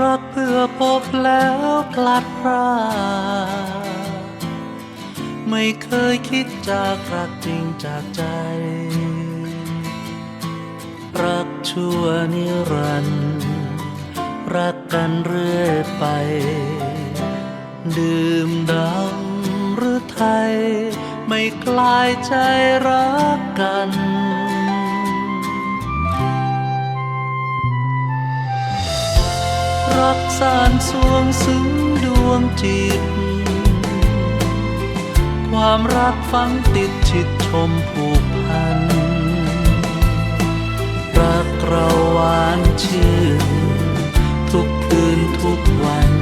รักเพื่อพบแล้วพลัดพรากไม่เคยคิดจากรักจริงจากใจ รักชั่วนิรันดร์รักกันเรื่อยไป ดื่มดำหรือไทย ไม่กลายใจรักกัน สานสวงซึ้งดวงจิต ความรักฝังติดชิดชมผูกพัน รักเราหวานชื่น ทุกคืนทุกวัน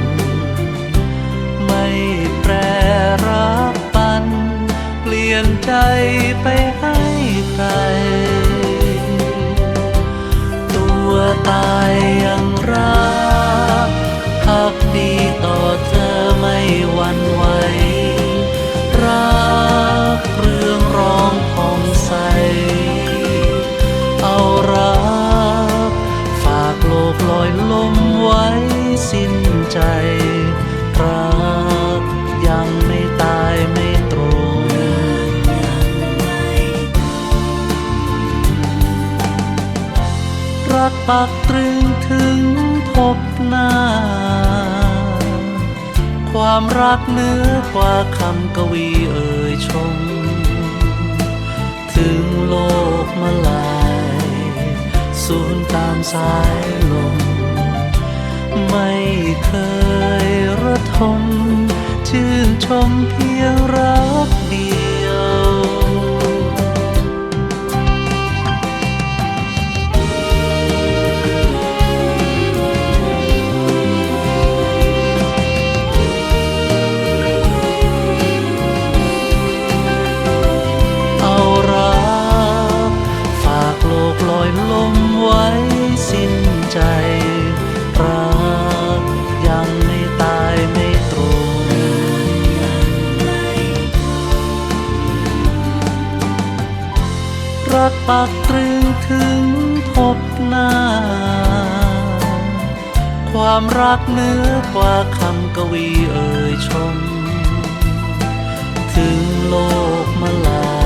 ไม่แปรรับปัน เปลี่ยนใจไปให้ใคร ใจ รักยังไม่ตายไม่ตรงรักปักตรึงถึงพบหน้า ความรักเหนือกว่าคำกวีเอ่ยชม ถึงโลกมาลาย สูญตามสายลม เคยระทม ชื่นชมเพียงรักเดียว เอารัก ฝากโลกลอยลมไว้สิ้นใจ ปักตรึงถึงพบหน้า ความรักเหนือกว่าคำกวีเอ่ยชม ถึงโลกมาลา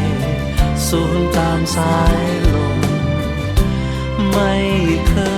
ยสูญตามสายลม ไม่เคย